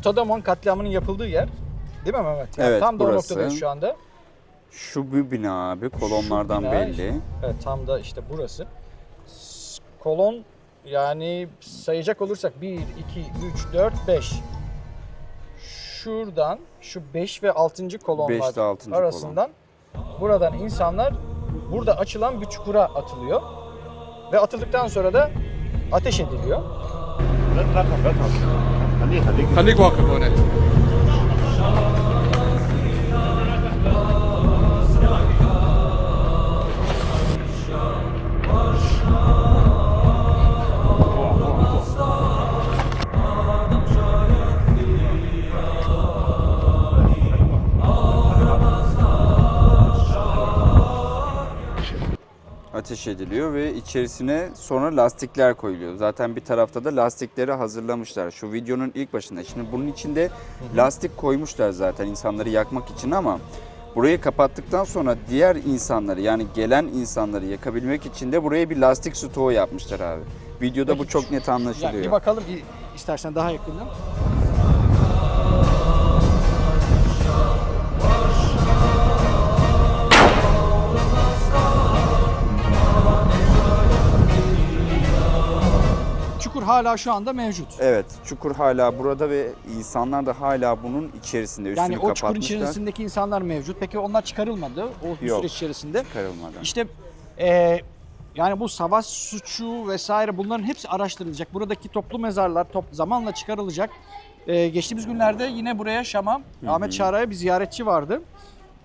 Bu Tadamon katliamının yapıldığı yer. Değil mi Mehmet? Yani Evet, Tam da o burası. noktadayız şu anda. Şu bir bina abi kolonlardan bina belli. Evet tam da işte burası. S- Kolon yani sayacak olursak 1, 2, 3, 4, 5. Şuradan şu 5 ve 6. kolonlar 5 ile 6. arasından buradan insanlar burada açılan bir çukura atılıyor. Ve atıldıktan sonra da ateş ediliyor. خليك واقف هناك ateş ediliyor ve içerisine sonra lastikler koyuluyor. Zaten bir tarafta da lastikleri hazırlamışlar. Şu videonun ilk başında. Şimdi bunun içinde lastik koymuşlar zaten insanları yakmak için ama burayı kapattıktan sonra diğer insanları yani gelen insanları yakabilmek için de buraya bir lastik stoğu yapmışlar abi. Videoda bu çok net anlaşılıyor. bir bakalım bir- istersen daha yakından. Çukur hala şu anda mevcut. Evet, çukur hala burada ve insanlar da hala bunun içerisinde üstünü Yani o çukurun kapatmışlar. içerisindeki insanlar mevcut. Peki onlar çıkarılmadı o Yok. süreç içerisinde. Çıkarılmadan. İşte e, yani bu savaş suçu vesaire bunların hepsi araştırılacak. Buradaki toplu mezarlar top, zamanla çıkarılacak. E, geçtiğimiz günlerde yine buraya Şam'a, Ahmet. Çağrı'ya bir ziyaretçi vardı.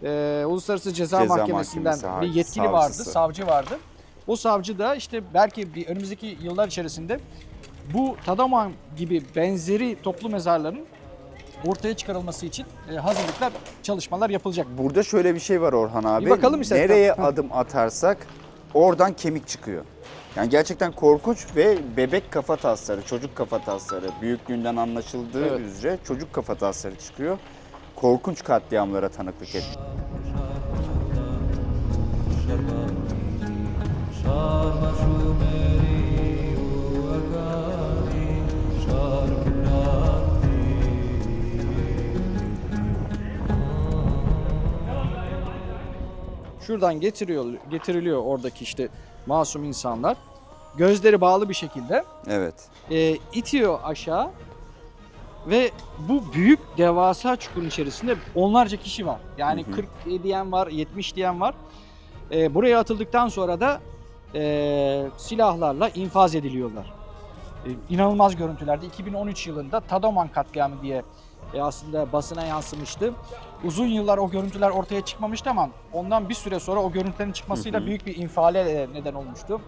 E, Uluslararası Ceza, Ceza Mahkemesi'nden Mahkemesi bir yetkili vardı, savcısı. savcı vardı. O savcı da işte belki bir önümüzdeki yıllar içerisinde bu Tadaman gibi benzeri toplu mezarların ortaya çıkarılması için e, hazırlıklar, çalışmalar yapılacak. Burada şöyle bir şey var Orhan abi. Bir bakalım istersen. Nereye adım atarsak oradan kemik çıkıyor. Yani gerçekten korkunç ve bebek kafa tasları, çocuk kafa tasları büyüklüğünden anlaşıldığı Evet. üzere çocuk kafa tasları çıkıyor. Korkunç katliamlara tanıklık ettik. Şuradan getiriyor getiriliyor oradaki işte masum insanlar. Gözleri bağlı bir şekilde Evet. e, itiyor aşağı ve bu büyük devasa çukurun içerisinde onlarca kişi var. Yani Hı hı. 40 diyen var, 70 diyen var. E, buraya atıldıktan sonra da e, silahlarla infaz ediliyorlar. E, inanılmaz görüntülerde 2013 yılında Tadoman katliamı diye e, aslında basına yansımıştı. Uzun yıllar o görüntüler ortaya çıkmamıştı ama ondan bir süre sonra o görüntülerin çıkmasıyla Hı hı. büyük bir infiale e, neden olmuştu.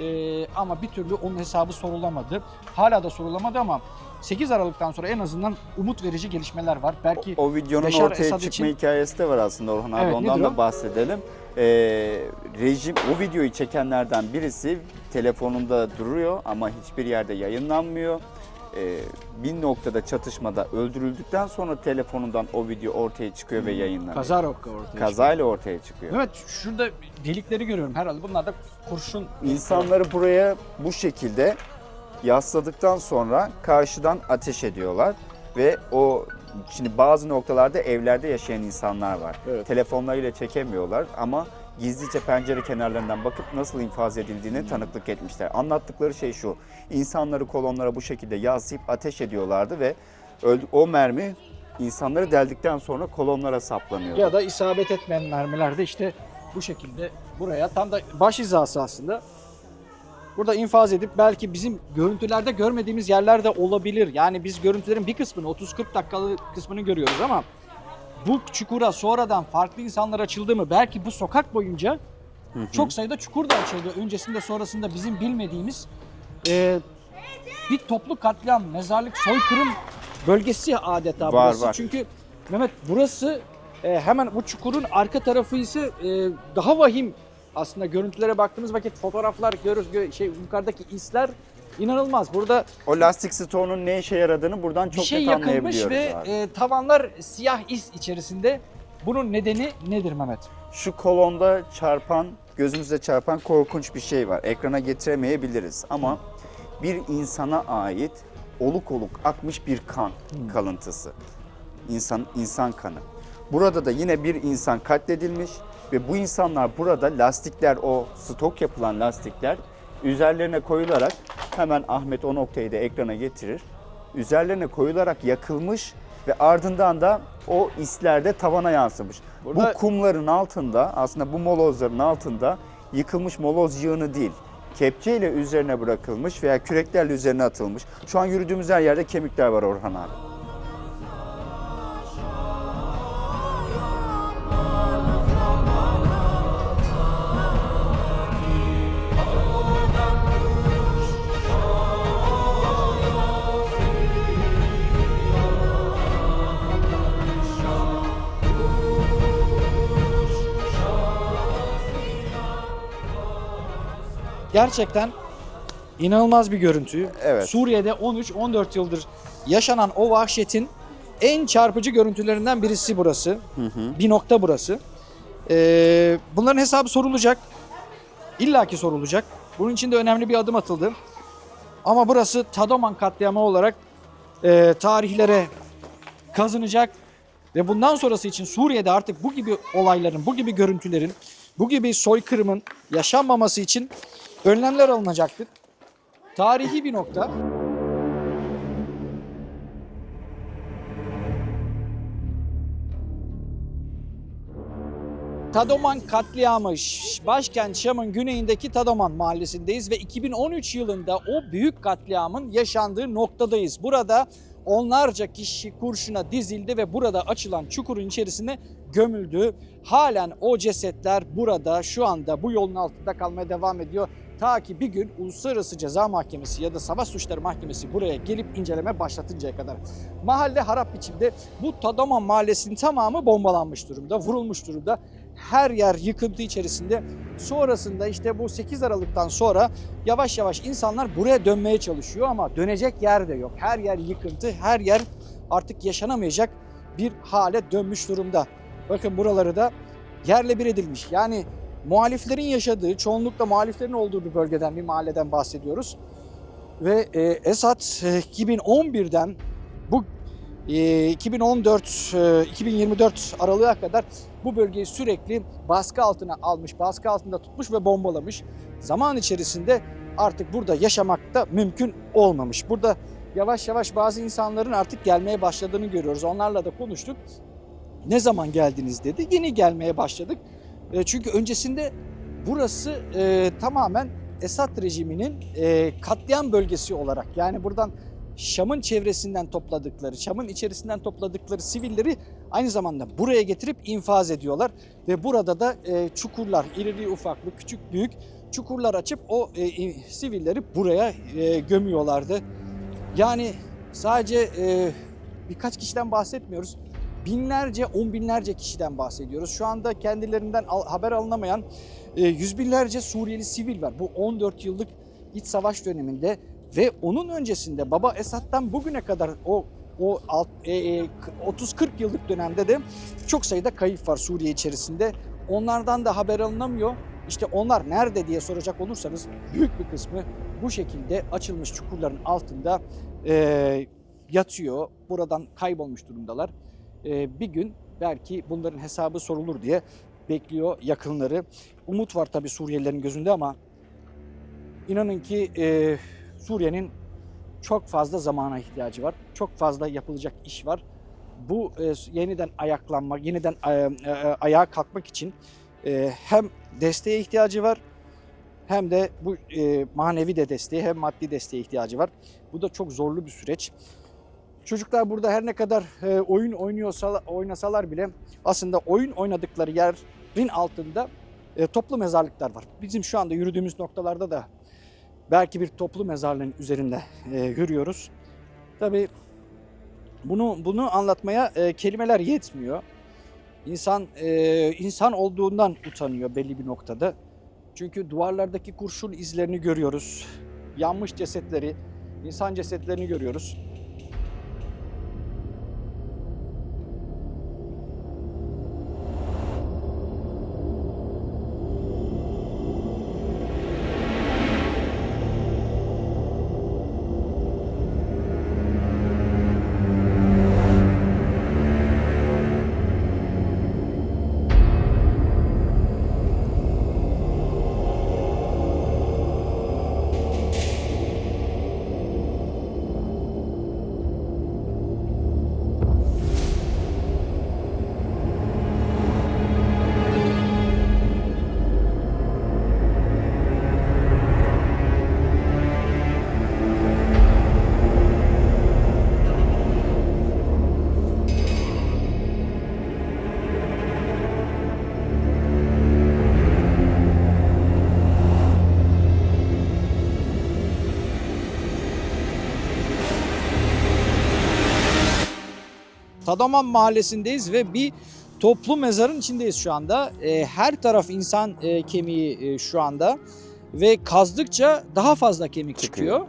E, ama bir türlü onun hesabı sorulamadı. Hala da sorulamadı ama 8 Aralık'tan sonra en azından umut verici gelişmeler var. Belki O videonun Beşar ortaya Esad çıkma için- hikayesi de var aslında Orhan abi. Evet, Ondan da o? bahsedelim. Ee, rejim o videoyu çekenlerden birisi telefonunda duruyor ama hiçbir yerde yayınlanmıyor. Ee, bir noktada çatışmada öldürüldükten sonra telefonundan o video ortaya çıkıyor ve yayınlanıyor. kaza roka ortaya çıkıyor. Kazayla ortaya çıkıyor. Evet şurada delikleri görüyorum herhalde. Bunlar da kurşun İnsanları buraya bu şekilde yasladıktan sonra karşıdan ateş ediyorlar ve o şimdi bazı noktalarda evlerde yaşayan insanlar var. Evet. Telefonlarıyla çekemiyorlar ama gizlice pencere kenarlarından bakıp nasıl infaz edildiğini tanıklık etmişler. Anlattıkları şey şu. insanları kolonlara bu şekilde yaslayıp ateş ediyorlardı ve o mermi insanları deldikten sonra kolonlara saplanıyordu. ya da isabet etmeyen mermiler de işte bu şekilde buraya tam da baş hizası aslında. Burada infaz edip belki bizim görüntülerde görmediğimiz yerlerde olabilir. Yani biz görüntülerin bir kısmını 30-40 dakikalık kısmını görüyoruz ama bu çukura sonradan farklı insanlar açıldı mı? Belki bu sokak boyunca Hı hı. çok sayıda çukur da açıldı. Öncesinde sonrasında bizim bilmediğimiz e, bir toplu katliam, mezarlık, soykırım bölgesi adeta Var, burası. var. Çünkü Mehmet burası e, hemen bu çukurun arka tarafı ise e, daha vahim aslında görüntülere baktığımız vakit fotoğraflar görürüz gö- şey yukarıdaki izler inanılmaz. Burada O lastik stoğunun ne işe yaradığını buradan çok bir şey net yakılmış anlayabiliyoruz ve abi. e, tavanlar siyah iz içerisinde. Bunun nedeni nedir Mehmet? Şu kolonda çarpan, gözümüze çarpan korkunç bir şey var. Ekrana getiremeyebiliriz ama bir insana ait oluk oluk akmış bir kan kalıntısı. İnsan insan kanı. Burada da yine bir insan katledilmiş ve bu insanlar burada lastikler o stok yapılan lastikler üzerlerine koyularak hemen Ahmet o noktayı da ekrana getirir. Üzerlerine koyularak yakılmış ve ardından da o isler de tavana yansımış. Burada- Bu kumların altında aslında bu molozların altında yıkılmış moloz yığını değil. Kepçeyle üzerine bırakılmış veya küreklerle üzerine atılmış. Şu an yürüdüğümüz her yerde kemikler var Orhan abi. Gerçekten inanılmaz bir görüntü. Evet. Suriye'de 13-14 yıldır yaşanan o vahşetin en çarpıcı görüntülerinden birisi burası. Bir nokta burası. Ee, bunların hesabı sorulacak. İlla ki sorulacak. Bunun için de önemli bir adım atıldı. Ama burası Tadoman katliamı olarak e, tarihlere kazınacak. Ve bundan sonrası için Suriye'de artık bu gibi olayların, bu gibi görüntülerin, bu gibi soykırımın yaşanmaması için önlemler alınacaktır. Tarihi bir nokta. Tadoman katliamı başkent Şam'ın güneyindeki Tadoman mahallesindeyiz ve 2013 yılında o büyük katliamın yaşandığı noktadayız. Burada onlarca kişi kurşuna dizildi ve burada açılan çukurun içerisine gömüldü. Halen o cesetler burada şu anda bu yolun altında kalmaya devam ediyor. Ta ki bir gün Uluslararası Ceza Mahkemesi ya da Savaş Suçları Mahkemesi buraya gelip inceleme başlatıncaya kadar. Mahalle harap biçimde bu Tadoman mahallesinin tamamı bombalanmış durumda, vurulmuş durumda. Her yer yıkıntı içerisinde. Sonrasında işte bu 8 Aralık'tan sonra yavaş yavaş insanlar buraya dönmeye çalışıyor ama dönecek yer de yok. Her yer yıkıntı, her yer artık yaşanamayacak bir hale dönmüş durumda. Bakın buraları da yerle bir edilmiş. Yani muhaliflerin yaşadığı, çoğunlukla muhaliflerin olduğu bir bölgeden, bir mahalleden bahsediyoruz. Ve e, Esad e, 2011'den bu e, 2014 e, 2024 aralığa kadar bu bölgeyi sürekli baskı altına almış, baskı altında tutmuş ve bombalamış. Zaman içerisinde artık burada yaşamak da mümkün olmamış. Burada yavaş yavaş bazı insanların artık gelmeye başladığını görüyoruz. Onlarla da konuştuk. Ne zaman geldiniz dedi. Yeni gelmeye başladık. E, çünkü öncesinde burası e, tamamen Esad rejiminin e, katliam bölgesi olarak yani buradan Şam'ın çevresinden topladıkları, Şam'ın içerisinden topladıkları sivilleri aynı zamanda buraya getirip infaz ediyorlar ve burada da e, çukurlar, irili ufaklı, küçük büyük çukurlar açıp o e, sivilleri buraya e, gömüyorlardı. Yani sadece e, birkaç kişiden bahsetmiyoruz. Binlerce, on binlerce kişiden bahsediyoruz. Şu anda kendilerinden haber alınamayan e, yüz binlerce Suriyeli sivil var. Bu 14 yıllık iç savaş döneminde ve onun öncesinde Baba Esad'dan bugüne kadar o o e, e, 30-40 yıllık dönemde de çok sayıda kayıp var Suriye içerisinde. Onlardan da haber alınamıyor. İşte onlar nerede diye soracak olursanız büyük bir kısmı bu şekilde açılmış çukurların altında e, yatıyor. Buradan kaybolmuş durumdalar. E, bir gün belki bunların hesabı sorulur diye bekliyor yakınları. Umut var tabii Suriyelilerin gözünde ama inanın ki e, Suriye'nin çok fazla zamana ihtiyacı var. Çok fazla yapılacak iş var. Bu e, yeniden ayaklanmak, yeniden e, ayağa kalkmak için hem desteğe ihtiyacı var hem de bu manevi de desteğe hem maddi desteğe ihtiyacı var. Bu da çok zorlu bir süreç. Çocuklar burada her ne kadar e, oyun oynuyorsa oynasalar bile aslında oyun oynadıkları yerin altında e, toplu mezarlıklar var. Bizim şu anda yürüdüğümüz noktalarda da belki bir toplu mezarlığın üzerinde e, yürüyoruz. Tabii bunu bunu anlatmaya kelimeler yetmiyor. İnsan insan olduğundan utanıyor belli bir noktada. Çünkü duvarlardaki kurşun izlerini görüyoruz. Yanmış cesetleri, insan cesetlerini görüyoruz. Tadoman Mahallesi'ndeyiz ve bir toplu mezarın içindeyiz şu anda. E, her taraf insan e, kemiği e, şu anda ve kazdıkça daha fazla kemik çıkıyor.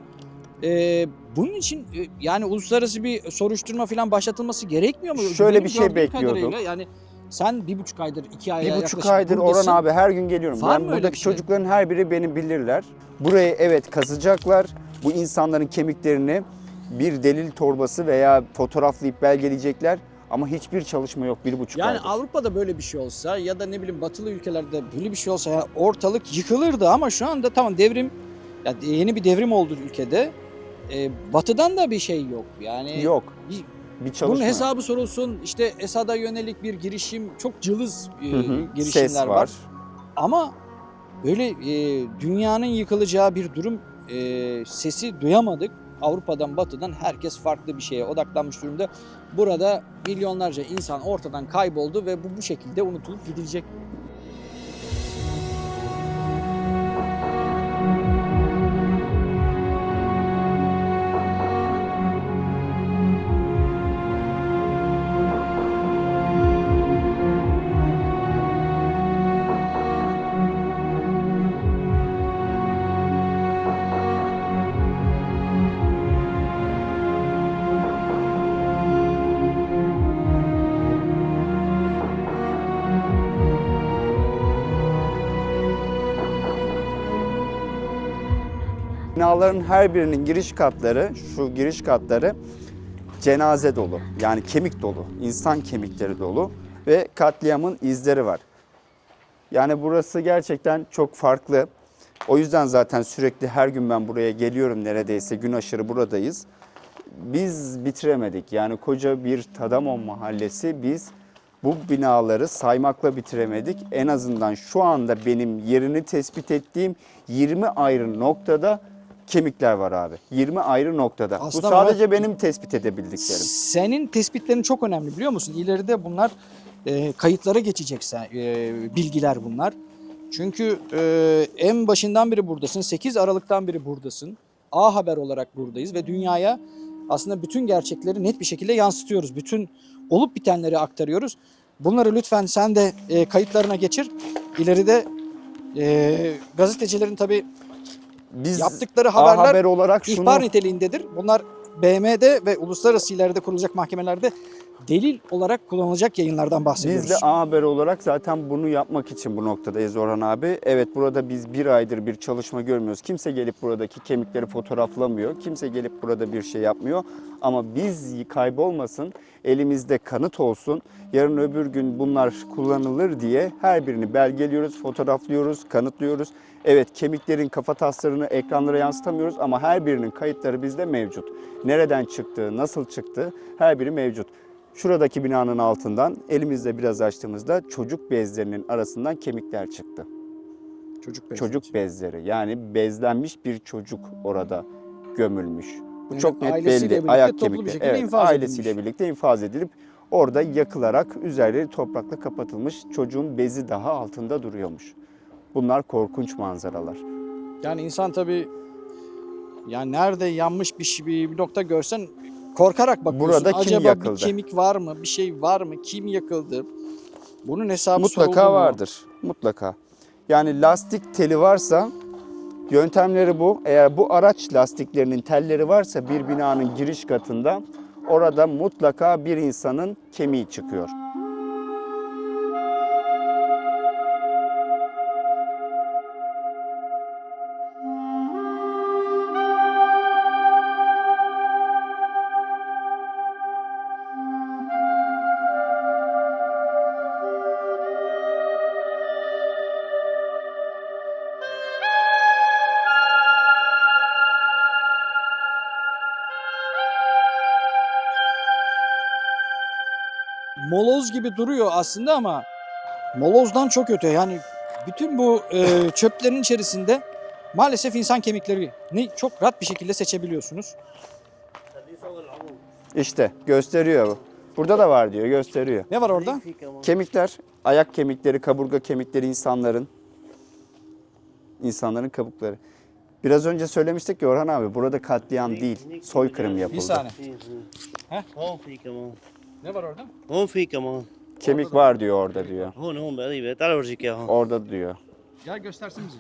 E, bunun için e, yani uluslararası bir soruşturma falan başlatılması gerekmiyor mu? Şöyle Benim bir şey gördüğüm kadarıyla Yani sen bir buçuk aydır, iki aya Bir buçuk aydır. Orhan abi her gün geliyorum. Var ben öyle buradaki bir şey? çocukların her biri beni bilirler. Burayı evet kazacaklar. Bu insanların kemiklerini bir delil torbası veya fotoğraflayıp belgeleyecekler. Ama hiçbir çalışma yok bir buçuk Yani aydır. Avrupa'da böyle bir şey olsa ya da ne bileyim batılı ülkelerde böyle bir şey olsa ya ortalık yıkılırdı ama şu anda tamam devrim ya yeni bir devrim oldu ülkede. Ee, batıdan da bir şey yok. Yani Yok. bir- Bir çalışma. bunun hesabı sorulsun. İşte Esad'a yönelik bir girişim çok cılız e, Hı hı. girişimler Ses var. var. Ama böyle e, dünyanın yıkılacağı bir durum e, sesi duyamadık. Avrupa'dan batıdan herkes farklı bir şeye odaklanmış durumda. Burada milyonlarca insan ortadan kayboldu ve bu bu şekilde unutulup gidilecek. Binaların her birinin giriş katları, şu giriş katları cenaze dolu. Yani kemik dolu, insan kemikleri dolu ve katliamın izleri var. Yani burası gerçekten çok farklı. O yüzden zaten sürekli her gün ben buraya geliyorum neredeyse gün aşırı buradayız. Biz bitiremedik. Yani koca bir Tadamon mahallesi biz bu binaları saymakla bitiremedik. En azından şu anda benim yerini tespit ettiğim 20 ayrı noktada kemikler var abi. 20 ayrı noktada. Aslında bu sadece Mehmet- benim tespit edebildiklerim. Senin tespitlerin çok önemli biliyor musun? İleride bunlar e, kayıtlara geçecek sen- e, bilgiler bunlar. Çünkü e, en başından beri buradasın. 8 Aralık'tan beri buradasın. A Haber olarak buradayız ve dünyaya aslında bütün gerçekleri net bir şekilde yansıtıyoruz. Bütün olup bitenleri aktarıyoruz. Bunları lütfen sen de e, kayıtlarına geçir. İleride e, gazetecilerin tabii Biz yaptıkları haberler Haber olarak şunu İhbar niteliğindedir. Bunlar BM'de ve uluslararası ileride kurulacak mahkemelerde delil olarak kullanılacak yayınlardan bahsediyoruz. Biz de A Haber olarak zaten bunu yapmak için bu noktadayız Orhan abi. Evet burada biz bir aydır bir çalışma görmüyoruz. Kimse gelip buradaki kemikleri fotoğraflamıyor. Kimse gelip burada bir şey yapmıyor. Ama biz kaybolmasın, elimizde kanıt olsun. Yarın öbür gün bunlar kullanılır diye her birini belgeliyoruz, fotoğraflıyoruz, kanıtlıyoruz. Evet kemiklerin kafa taslarını ekranlara yansıtamıyoruz ama her birinin kayıtları bizde mevcut. Nereden çıktığı, nasıl çıktığı her biri mevcut. Şuradaki binanın altından elimizde biraz açtığımızda çocuk bezlerinin arasından kemikler çıktı. çocuk, Çocuk bezleri yani bezlenmiş bir çocuk orada gömülmüş. Bu çok net ailesiyle belli. birlikte Ayak kemikleri. Evet, ailesiyle edilmiş. birlikte infaz edilip orada yakılarak üzerleri toprakla kapatılmış. Çocuğun bezi daha altında duruyormuş. Bunlar korkunç manzaralar. Yani insan tabii yani nerede yanmış bir, şey- bir nokta görsen korkarak bakıyorsun. Burada kim Acaba yakıldı? bir kemik var mı? Bir şey var mı? Kim yakıldı? Bunun hesabı Mutlaka mu? vardır. Mutlaka. Yani lastik teli varsa yöntemleri bu. Eğer bu araç lastiklerinin telleri varsa bir binanın giriş katında orada mutlaka bir insanın kemiği çıkıyor. Moloz gibi duruyor aslında ama molozdan çok öte. Yani bütün bu e, çöplerin içerisinde maalesef insan kemikleri ne çok rahat bir şekilde seçebiliyorsunuz. İşte gösteriyor bu. Burada da var diyor gösteriyor. Ne var orada? Kemikler, ayak kemikleri, kaburga kemikleri insanların insanların kabukları. Biraz önce söylemiştik ki Orhan abi burada katliam değil, soykırım yapıldı. Bir saniye. Heh? Ne var orada? On fik ama. Kemik Orada da- var diyor orada diyor. Hon hon be değil be. Tal orcik ya. Orada diyor. Gel göstersin bizi.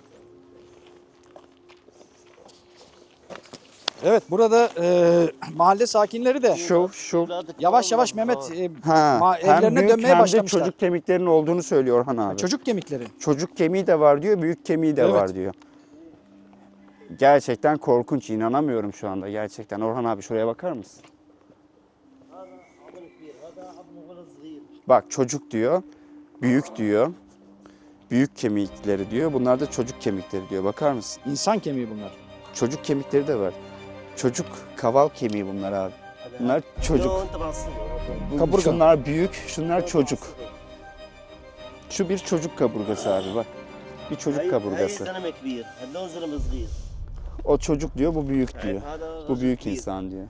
Evet burada e, mahalle sakinleri de Şu şu yavaş yavaş Mehmet e, ha, Ma- hem evlerine dönmeye hem de başlamışlar. çocuk kemiklerinin olduğunu söylüyor Orhan abi. Çocuk, çocuk kemiği de var diyor, büyük kemiği de Evet. var diyor. Gerçekten korkunç, inanamıyorum şu anda gerçekten. Orhan abi şuraya bakar mısın? Bak çocuk diyor, büyük diyor, büyük kemikleri diyor. Bunlar da çocuk kemikleri diyor. Bakar mısın? İnsan kemiği bunlar. Çocuk kemikleri de var. Çocuk kaval kemiği bunlar abi. Bunlar çocuk. Kaburga. Şunlar büyük, şunlar çocuk. Şu bir çocuk kaburgası abi bak. Bir çocuk kaburgası. O çocuk diyor, bu büyük diyor. Bu büyük insan diyor.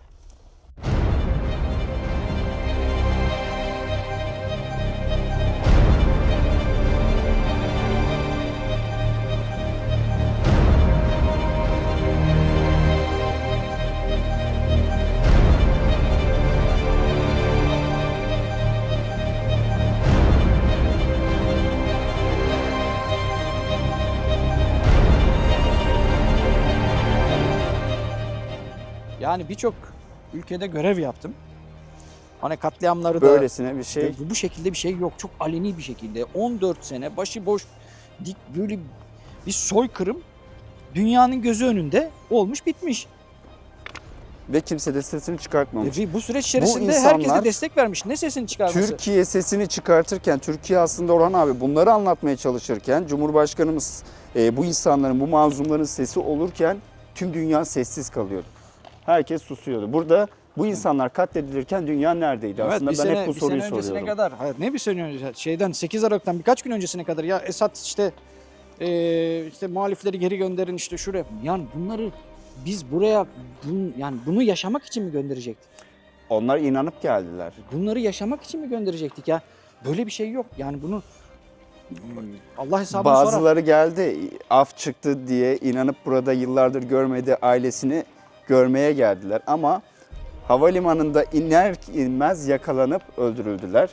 Yani birçok ülkede görev yaptım. Hani katliamları da Böylesine bir şey. Bu, bu şekilde bir şey yok. Çok aleni bir şekilde 14 sene başıboş dik böyle bir soykırım dünyanın gözü önünde olmuş bitmiş. Ve kimse de sesini çıkartmamış. Ve bu süreç içerisinde insanlar- herkes de destek vermiş. Ne sesini çıkarması? Türkiye sesini çıkartırken, Türkiye aslında Orhan abi bunları anlatmaya çalışırken, Cumhurbaşkanımız e, bu insanların, bu mazlumların sesi olurken tüm dünya sessiz kalıyordu. Herkes susuyordu. Burada bu insanlar katledilirken dünya neredeydi? Evet, aslında bir ben sene, hep bu bir soruyu sene öncesine soruyorum. kadar, hayır, ne bir sene önce, şeyden 8 Aralık'tan birkaç gün öncesine kadar ya Esad işte eee, işte muhalifleri geri gönderin işte şuraya. Yani bunları biz buraya bun, yani bunu yaşamak için mi gönderecektik? Onlar inanıp geldiler. Bunları yaşamak için mi gönderecektik ya? Böyle bir şey yok. Yani bunu hmm, Allah hesabını sorar. Bazıları geldi, af çıktı diye inanıp burada yıllardır görmedi ailesini görmeye geldiler. Ama havalimanında iner inmez yakalanıp öldürüldüler.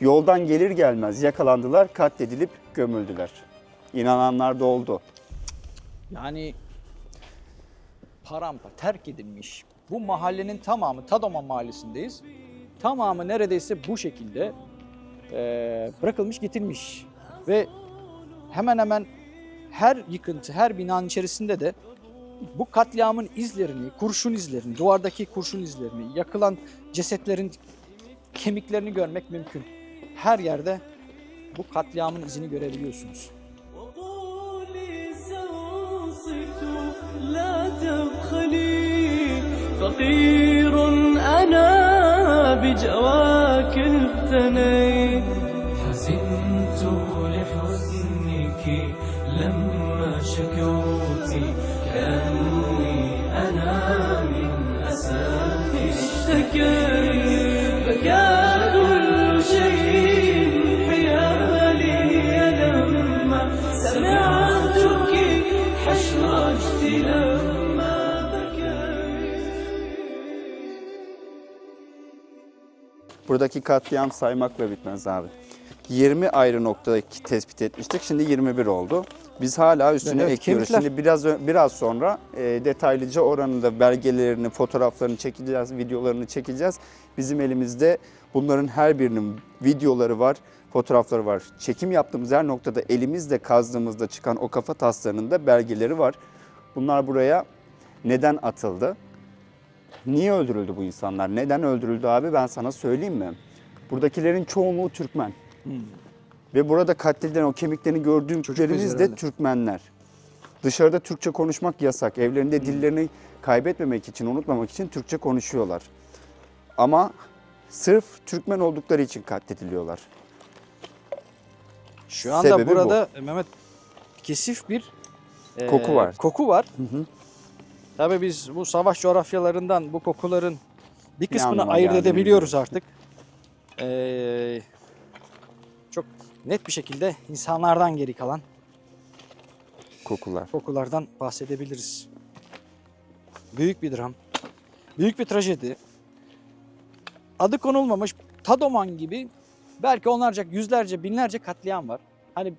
Yoldan gelir gelmez yakalandılar, katledilip gömüldüler. İnananlar da oldu. Yani parampa terk edilmiş. Bu mahallenin tamamı Tadoman mahallesindeyiz. Tamamı neredeyse bu şekilde eee, bırakılmış getirilmiş. Ve hemen hemen her yıkıntı, her binanın içerisinde de bu katliamın izlerini, kurşun izlerini, duvardaki kurşun izlerini, yakılan cesetlerin kemiklerini görmek mümkün. Her yerde bu katliamın izini görebiliyorsunuz. وقولي سأنصت لا تبخلي فقير أنا بجواك افتنيت حزنت لحزنك لما شكوتي كأني أنا من أساك اشتكيت بكى كل شيء حيالي لما سمعتك حشرجت لما بكيت Buradaki katliam saymakla bitmez abi. 20 ayrı noktada tespit etmiştik. Şimdi 21 oldu. Biz hala üstüne Evet, ekliyoruz. kemikler. Şimdi biraz biraz sonra e, detaylıca oranın da belgelerini, fotoğraflarını çekeceğiz, videolarını çekeceğiz. Bizim elimizde bunların her birinin videoları var, fotoğrafları var. Çekim yaptığımız her noktada elimizle kazdığımızda çıkan o kafa taslarının da belgeleri var. Bunlar buraya neden atıldı? Niye öldürüldü bu insanlar? Neden öldürüldü abi ben sana söyleyeyim mi? Buradakilerin çoğunluğu Türkmen. Ve burada katledilen o kemiklerini gördüklerimiz de. Türkmenler. Dışarıda Türkçe konuşmak yasak. Evlerinde dillerini kaybetmemek için, unutmamak için Türkçe konuşuyorlar. Ama sırf Türkmen oldukları için katlediliyorlar. Şu anda Sebebi bu. burada Mehmet kesif bir e, Koku var. Koku var. hı. Tabii biz bu savaş coğrafyalarından bu kokuların bir kısmını ayırt edebiliyoruz biliyoruz. artık. Ee, net bir şekilde insanlardan geri kalan Kokular. kokulardan bahsedebiliriz. Büyük bir dram, büyük bir trajedi. Adı konulmamış Tadoman gibi belki onlarca, yüzlerce, binlerce katliam var. Hani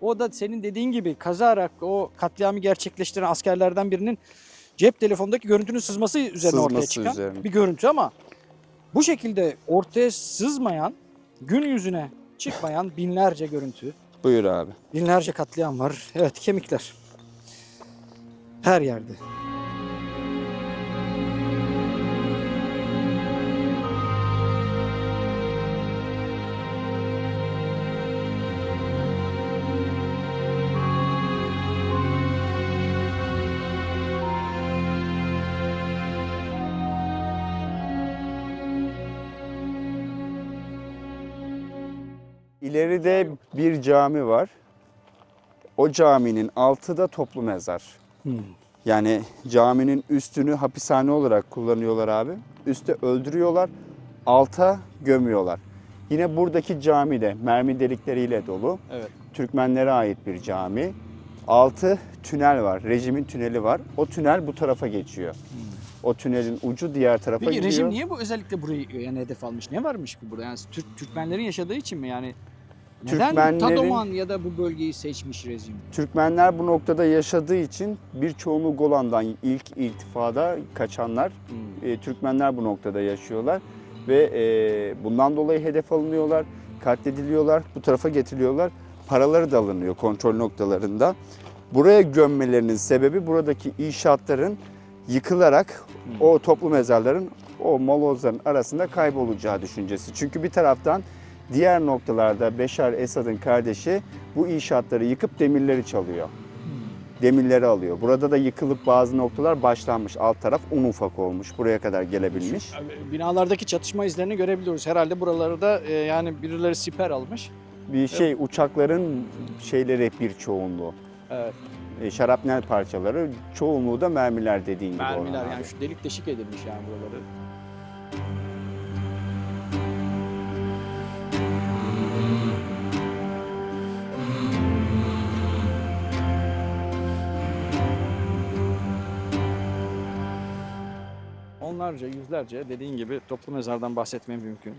o da senin dediğin gibi kazarak o katliamı gerçekleştiren askerlerden birinin cep telefondaki görüntünün sızması üzerine ortaya Sızması çıkan üzerine. bir görüntü ama bu şekilde ortaya sızmayan, gün yüzüne çıkmayan binlerce görüntü, Buyur abi. binlerce katliam var. Evet kemikler. Her yerde. İleride bir cami var. O caminin altı da toplu mezar. Hmm. Yani caminin üstünü hapishane olarak kullanıyorlar abi. Üste öldürüyorlar, alta gömüyorlar. Yine buradaki cami de mermi delikleriyle dolu. Evet. Türkmenlere ait bir cami. Altı tünel var, rejimin tüneli var. O tünel bu tarafa geçiyor. O tünelin ucu diğer tarafa Peki gidiyor. rejim niye bu özellikle burayı yani hedef almış? Ne varmış ki burada? Yani Türk Türkmenlerin yaşadığı için mi yani? Neden Tadoman ya da bu bölgeyi seçmiş rejim? Türkmenler bu noktada yaşadığı için birçoğunluğu Golan'dan ilk irtifada kaçanlar Hmm. e, Türkmenler bu noktada yaşıyorlar ve e, bundan dolayı hedef alınıyorlar, katlediliyorlar, bu tarafa getiriliyorlar. Paraları da alınıyor kontrol noktalarında. Buraya gömmelerinin sebebi buradaki inşaatların yıkılarak o toplu mezarların o molozların arasında kaybolacağı düşüncesi. Çünkü bir taraftan diğer noktalarda Beşar Esad'ın kardeşi bu inşaatları yıkıp demirleri çalıyor. Demirleri alıyor. Burada da yıkılıp bazı noktalar başlanmış. Alt taraf un ufak olmuş. Buraya kadar gelebilmiş. Binalardaki çatışma izlerini görebiliyoruz. Herhalde buraları da e, yani birileri siper almış. Bir şey uçakların şeyleri bir çoğunluğu. Evet. E, şarapnel parçaları çoğunluğu da mermiler dediğin gibi. Mermiler yani şu delik deşik edilmiş yani buraları. Onlarca, yüzlerce dediğin gibi toplu mezardan bahsetmem mümkün.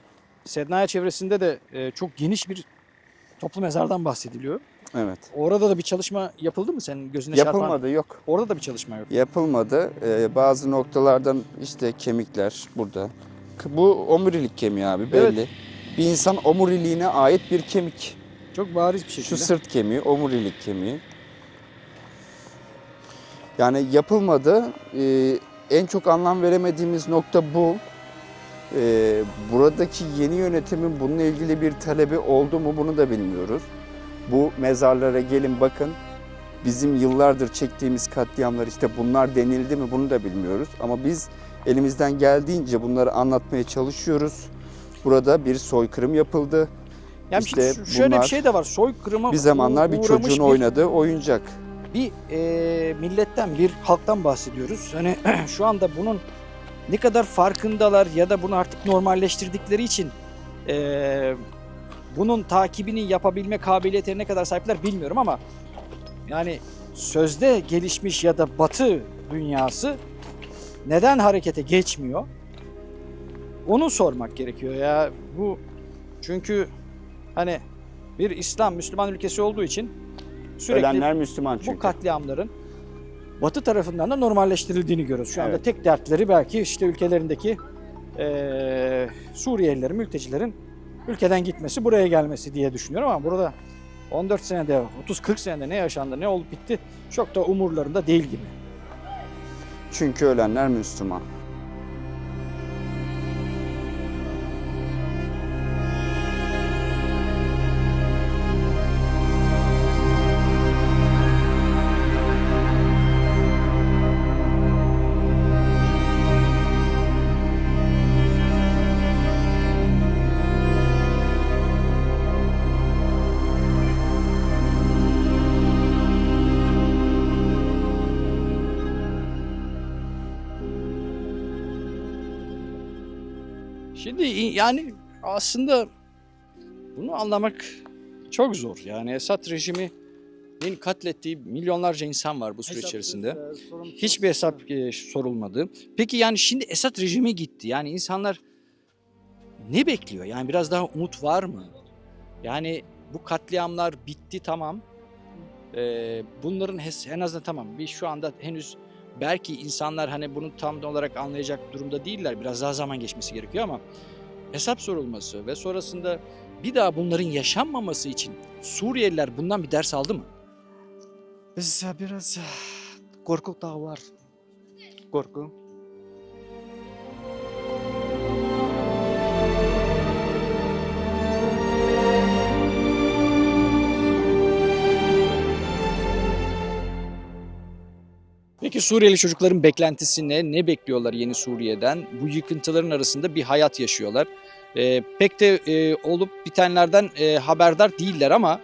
Sednaya çevresinde de e, çok geniş bir toplu mezardan bahsediliyor. Evet. Orada da bir çalışma yapıldı mı senin gözüne çarpan? Yapılmadı yok. Orada da bir çalışma yok. Yapılmadı. E, bazı noktalardan işte kemikler burada. Bu omurilik kemiği abi belli. Bir insan omuriliğine ait bir kemik. Çok bariz bir şekilde. Şu sırt kemiği, omurilik kemiği. Yani yapılmadı. Ee, en çok anlam veremediğimiz nokta bu. Ee, buradaki yeni yönetimin bununla ilgili bir talebi oldu mu bunu da bilmiyoruz. Bu mezarlara gelin bakın. Bizim yıllardır çektiğimiz katliamlar işte bunlar denildi mi bunu da bilmiyoruz. Ama biz elimizden geldiğince bunları anlatmaya çalışıyoruz. Burada bir soykırım yapıldı. Yani İşte şöyle bir bunlar şey de var. Soykırıma Bir zamanlar bir çocuğun bir- oynadığı oyuncak. Bir e, milletten, bir halktan bahsediyoruz. Hani şu anda bunun ne kadar farkındalar ya da bunu artık normalleştirdikleri için e, bunun takibini yapabilme kabiliyetine ne kadar sahipler bilmiyorum ama yani sözde gelişmiş ya da batı dünyası neden harekete geçmiyor? Onu sormak gerekiyor ya. Bu çünkü hani bir İslam, Müslüman ülkesi olduğu için sürekli Ölenler Müslüman çünkü. bu katliamların Batı tarafından da normalleştirildiğini görüyoruz. Şu anda Evet. tek dertleri belki işte ülkelerindeki eee Suriyelilerin, mültecilerin ülkeden gitmesi, buraya gelmesi diye düşünüyorum ama burada 14 senede, 30-40 senede ne yaşandı, ne olup bitti çok da umurlarında değil gibi. Çünkü ölenler Müslüman. Şimdi yani aslında bunu anlamak çok zor. Yani Esad rejiminin katlettiği milyonlarca insan var bu süre içerisinde. Hiçbir hesap e, sorulmadı. Peki yani şimdi Esad rejimi gitti. Yani insanlar ne bekliyor? Yani biraz daha umut var mı? Yani bu katliamlar bitti tamam. Ee, bunların en azından tamam. Biz şu anda henüz belki insanlar hani bunu tam olarak anlayacak durumda değiller. Biraz daha zaman geçmesi gerekiyor ama hesap sorulması ve sonrasında bir daha bunların yaşanmaması için Suriyeliler bundan bir ders aldı mı? Biz biraz korku da var. Korku. Suriyeli çocukların beklentisi ne? Ne bekliyorlar yeni Suriye'den? Bu yıkıntıların arasında bir hayat yaşıyorlar. Ee, pek de e, olup bitenlerden e, haberdar değiller ama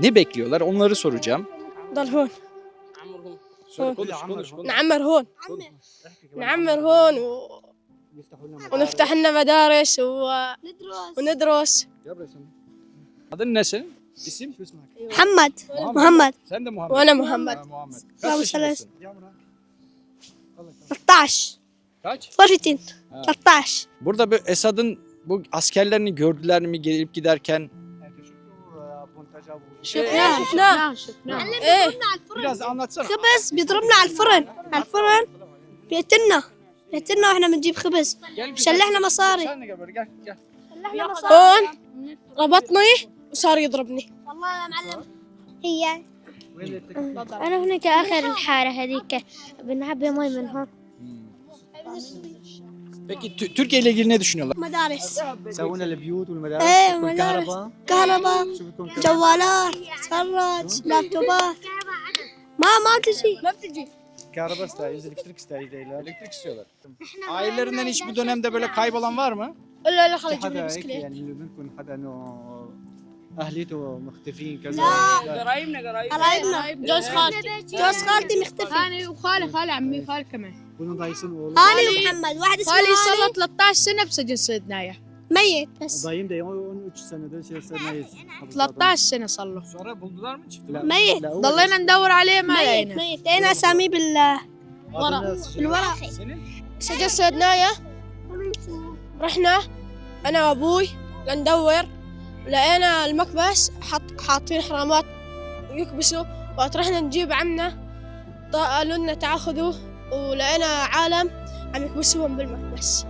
ne bekliyorlar? Onları soracağım. ضل هون Söyle, konuş, konuş, konuş. نعمر هون نعمر هون و... ونفتح لنا مدارس و... وندرس Adın ne senin? İsim? محمد Muhammed. محمد Sen de Muhammed. وأنا محمد Ha, Muhammed. Bravo, Kaç yaşındasın? 13 Kaç? 13 Ha. 13 Burada bu Esad'ın bu askerlerini gördüler mi gelip giderken? شفناه شفناه إيه Biraz anlatsana. خبز بيضربنا على الفرن على الفرن بيقتلنا بيقتلنا وإحنا بنجيب خبز bir- شلحنا مصاري. شلحنا مصاري هون ربطني وصار يضربني والله يا معلم هي أنا هناك آخر الحارة هذيك بنعبي مي من هون Peki Tü- Türkiye ile ilgili ne düşünüyorlar? مدارس سوينا البيوت والمدارس ايه والكهرباء مدارس كهرباء شو بدكم جوالات تفرج لابتوبات ما ما بتجي ما بتجي كهرباء استعيد elektrik استعيد Elektrik istiyorlar. Ailelerinden hiçbir dönemde böyle kaybolan var mı? الا لا خلي يجيب لي حدا هيك بسكليت يعني منكم حدا انه اهليته مختفين كذا. لا. قرايبنا قرايبنا. جوز خالتي. جوز خالتي مختفي أنا وخالي خالي عمي خالي كمان. كلهم والله. هاني ومحمد واحد اسمه خالي صار له 13 سنة بسجن صيدنايه ميت. بس. ضايم ده 13 سنة ده شيء سنة 13 سنة صار له. Sonra buldular mı çıktılar? ميت. ضلينا ندور عليه ما ميت لقينا. ميت. لقينا اساميه بال ورا بالورق? سجن صيدنايه رحنا. أنا وأبوي. لندور لقينا المكبس حط حاطين حرامات يكبسوا وقت رحنا نجيب عمنا قالوا لنا تعال خذوه ولقينا عالم عم يكبسوهم بالمكبس.